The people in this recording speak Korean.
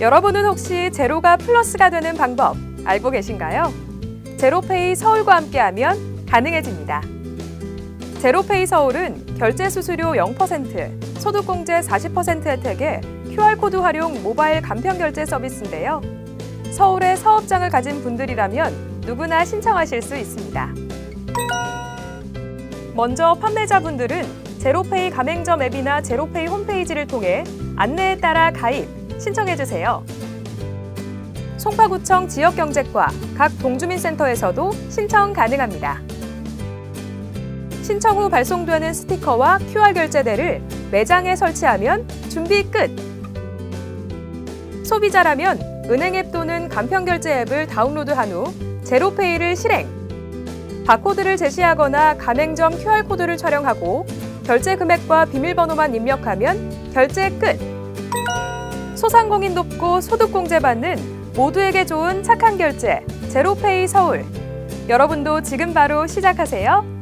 여러분은 혹시 제로가 플러스가 되는 방법 알고 계신가요? 제로페이 서울과 함께하면 가능해집니다. 제로페이 서울은 결제 수수료 0%, 소득공제 40% 혜택의 QR코드 활용 모바일 간편 결제 서비스인데요. 서울에 사업장을 가진 분들이라면 누구나 신청하실 수 있습니다. 먼저 판매자분들은 제로페이 가맹점 앱이나 제로페이 홈페이지를 통해 안내에 따라 가입, 신청해주세요. 송파구청 지역경제과 각 동주민센터에서도 신청 가능합니다. 신청 후 발송되는 스티커와 QR 결제대를 매장에 설치하면 준비 끝! 소비자라면 은행 앱 또는 간편 결제 앱을 다운로드한 후 제로페이를 실행. 바코드를 제시하거나 가맹점 QR코드를 촬영하고 결제 금액과 비밀번호만 입력하면 결제 끝! 소상공인 돕고 소득공제 받는 모두에게 좋은 착한 결제 제로페이 서울. 여러분도 지금 바로 시작하세요.